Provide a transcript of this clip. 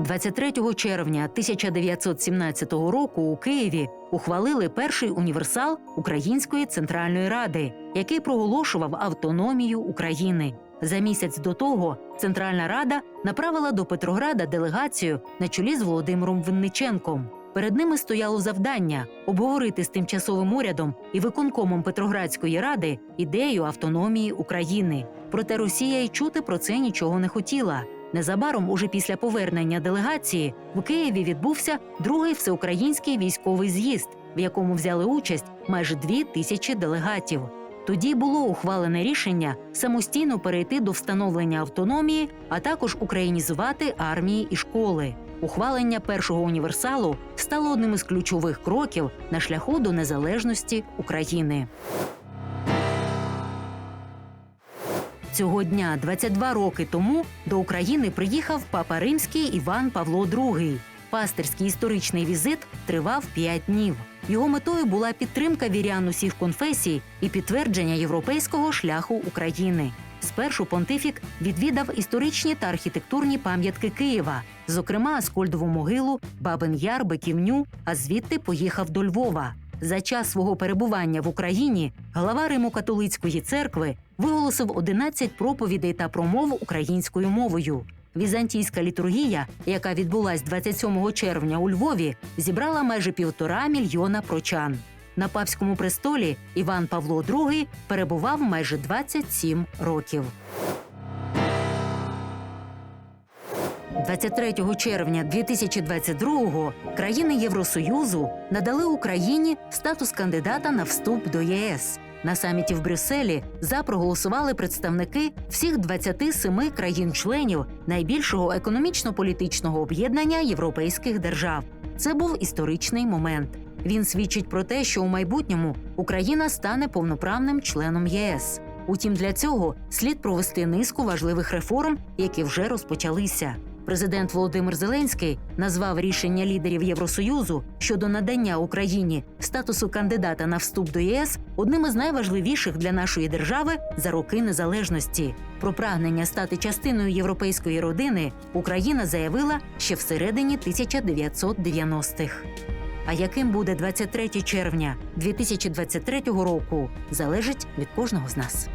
23 червня 1917 року у Києві ухвалили перший універсал Української центральної ради, який проголошував автономію України. За місяць до того Центральна Рада направила до Петрограда делегацію на чолі з Володимиром Винниченком. Перед ними стояло завдання обговорити з тимчасовим урядом і виконкомом Петроградської ради ідею автономії України. Проте Росія й чути про це нічого не хотіла. Незабаром, уже після повернення делегації, в Києві відбувся другий всеукраїнський військовий з'їзд, в якому взяли участь майже дві тисячі делегатів. Тоді було ухвалене рішення самостійно перейти до встановлення автономії, а також українізувати армії і школи. Ухвалення першого універсалу стало одним із ключових кроків на шляху до незалежності України. Цього дня, 22 роки тому, до України приїхав папа римський Іван Павло II. Пастирський історичний візит тривав 5 днів. Його метою була підтримка вірян усіх конфесій і підтвердження європейського шляху України. Спершу понтифік відвідав історичні та архітектурні пам'ятки Києва, зокрема Аскольдову могилу, Бабин Яр, Биківню, а звідти поїхав до Львова. За час свого перебування в Україні глава Римо-католицької церкви виголосив 11 проповідей та промов українською мовою. Візантійська літургія, яка відбулась 27 червня у Львові, зібрала майже півтора мільйона прочан. На папському престолі Іван Павло II перебував майже 27 років. 23 червня 2022-го країни Євросоюзу надали Україні статус кандидата на вступ до ЄС. На саміті в Брюсселі за проголосували представники всіх 27 країн-членів найбільшого економічно-політичного об'єднання європейських держав. Це був історичний момент. Він свідчить про те, що у майбутньому Україна стане повноправним членом ЄС. Утім, для цього слід провести низку важливих реформ, які вже розпочалися. Президент Володимир Зеленський назвав рішення лідерів Євросоюзу щодо надання Україні статусу кандидата на вступ до ЄС одним із найважливіших для нашої держави за роки незалежності. Про прагнення стати частиною європейської родини Україна заявила ще всередині 1990-х. А яким буде 23 червня 2023 року, залежить від кожного з нас.